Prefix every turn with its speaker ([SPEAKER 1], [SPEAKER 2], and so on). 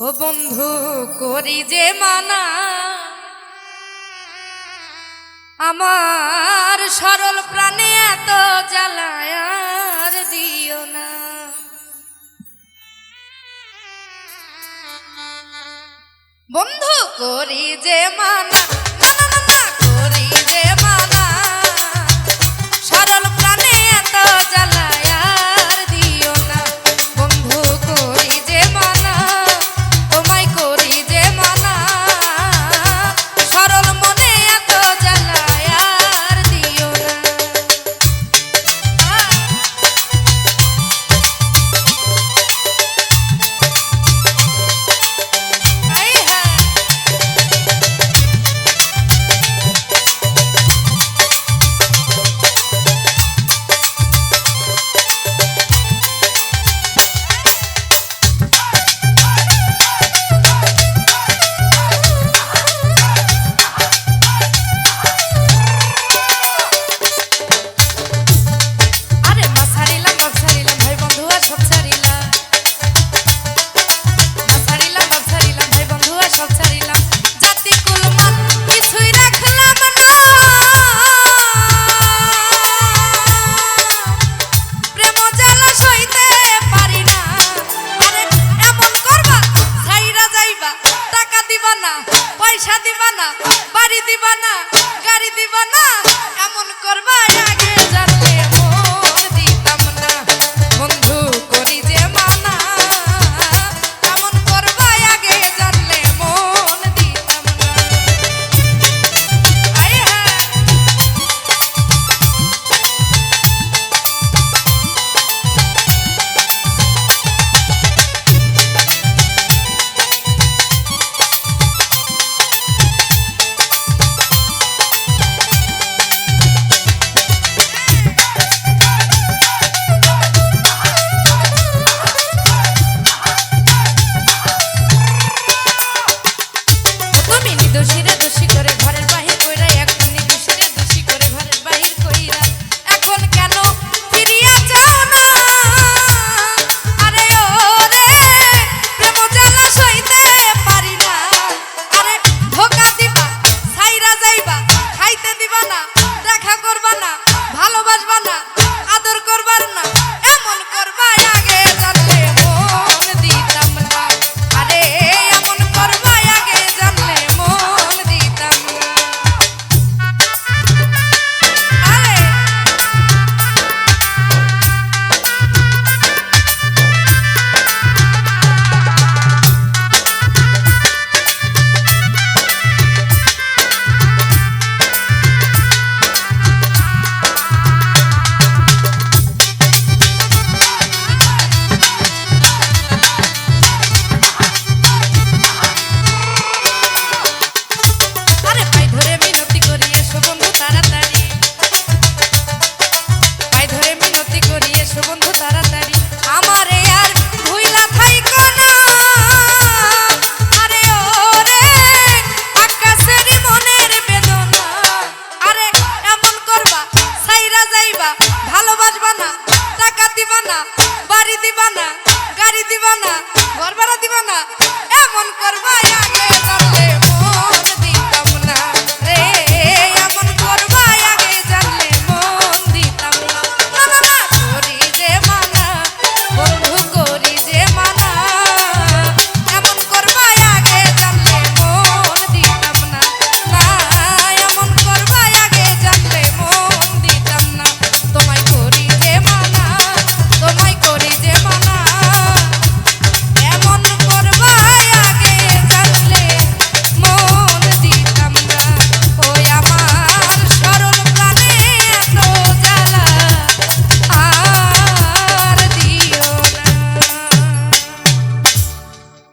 [SPEAKER 1] ও বন্ধু, করি যে মানা। আমার সরল প্রাণে এত জ্বালায়ার দিও না। বন্ধু, করি যে মানা। না।